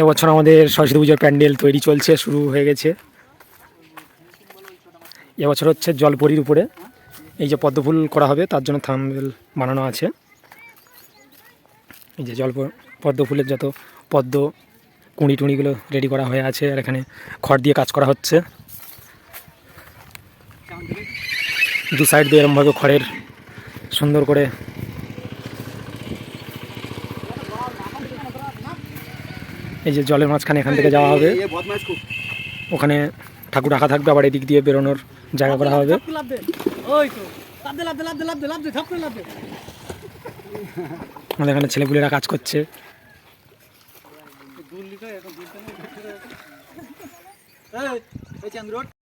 এবছর আমাদের সরস্বতী পুজোর প্যান্ডেল তৈরি চলছে, শুরু হয়ে গেছে। এবছর হচ্ছে জলপরির উপরে। এই যে পদ্মফুল করা হবে, তার জন্য থাম্বেল বানানো আছে। এই যে জল পদ্ম ফুলের যত পদ্ম কুঁড়ি টুঁড়িগুলো রেডি করা হয়ে আছে, আর এখানে খড় দিয়ে কাজ করা হচ্ছে। দু সাইড দিয়ে এরমভাবে খড়ের সুন্দর করে এই যে জলের মাঝখানে এখান থেকে যাওয়া হবে ওখানে ঠাকুর রাখা থাকবে আবার এদিক দিয়ে বেরোনোর জায়গা করা হবে আমাদের এখানে ছেলেপুলেরা কাজ করছে এই,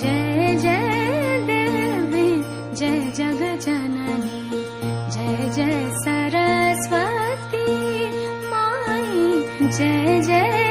जय जय देवी जय जग जननी जय जय सरस्वती माई जय जय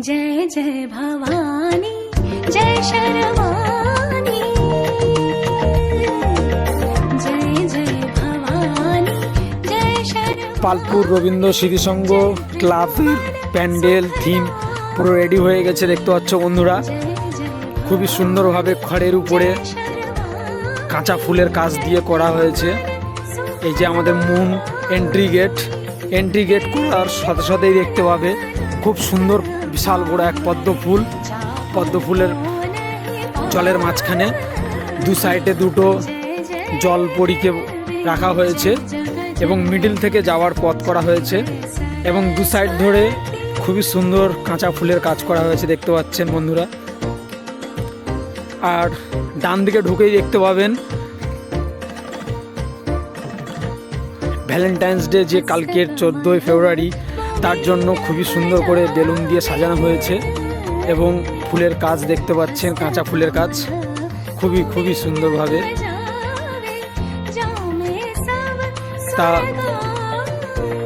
जय जय भवानी जय शर्वाणी जय जय भवानी जय शर्वाणी পালপুর রবীন্দ্র স্মৃতিসংঘ ক্লাবের প্যান্ডেল থিম পুরো রেডি হয়ে গেছে দেখতে পাচ্ছ বন্ধুরা খুবই সুন্দরভাবে খড়ের উপরে কাঁচা ফুলের কাজ দিয়ে করা হয়েছে এই যে আমাদের moon entry gate entry gate করার সাথে সাথেই দেখতে পাবে খুব সুন্দর বিশাল বড় এক পদ্ম ফুল। পদ্ম ফুলের জলের মাঝখানে দু সাইডে দুটো জল পরীকে রাখা হয়েছে এবং মিডিল থেকে যাওয়ার পথ করা হয়েছে এবং দু সাইড ধরে খুবই সুন্দর কাঁচা ফুলের কাজ করা হয়েছে দেখতে পাচ্ছেন বন্ধুরা। আর ডান দিকে ঢুকেই দেখতে পাবেন ভ্যালেন্টাইন্স ডে যে কালকের চোদ্দোই ফেব্রুয়ারি তার জন্য খুবই সুন্দর করে বেলুন দিয়ে সাজানো হয়েছে এবং ফুলের কাজ দেখতে পাচ্ছেন, কাঁচা ফুলের কাজ। খুবই খুবই সুন্দরভাবে। তা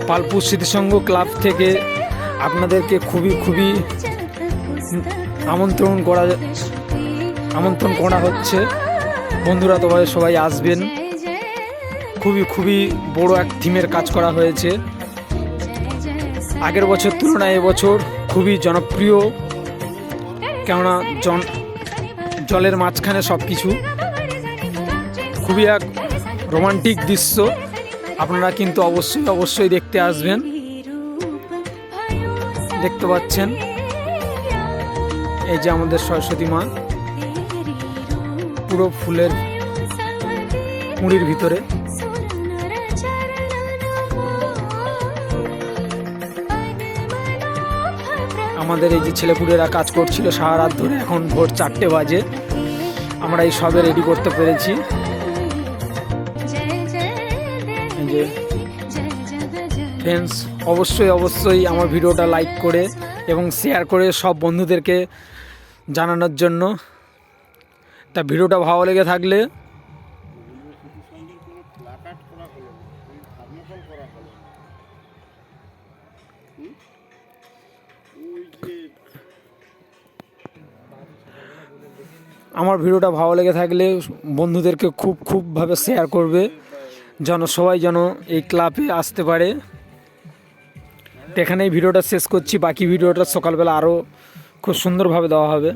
পালপুর স্মৃতিসংঘ ক্লাব থেকে আপনাদেরকে খুবই খুবই আমন্ত্রণ করা আমন্ত্রণ করা হচ্ছে। বন্ধুরা তোমাদের সবাই আসবেন। খুবই খুবই বড় এক থিমের কাজ করা হয়েছে। আগের বছর তুলনায় এবছর খুবই জনপ্রিয়, কেননা জলের মাঝখানে সব কিছু খুবই এক রোমান্টিক দৃশ্য। আপনারা কিন্তু অবশ্যই অবশ্যই দেখতে আসবেন। দেখতে পাচ্ছেন। এই যে আমাদের সরস্বতী মা, পুরো ফুলের কুঁড়ির ভিতরে। আমাদের এই যে ছেলেপুলেরা কাজ করছিল সারা রাত ধরে, এখন ভোর চারটে বাজে। আমরা এই সবে রেডি করতে পেরেছি। যে ফ্রেন্ডস অবশ্যই অবশ্যই আমার ভিডিওটা লাইক করে এবং শেয়ার করে সব বন্ধুদেরকে জানানোর জন্য। তা ভিডিওটা ভালো লেগে থাকলে আমার ভিডিওটা ভালো লেগে থাকলে বন্ধুদেরকে খুব খুবভাবে শেয়ার করবে, যেন সবাই যেন এই ক্লাবে আসতে পারে। এখানেই ভিডিওটা শেষ করছি। বাকি ভিডিওটা সকালবেলা আরও খুব সুন্দরভাবে দেওয়া হবে।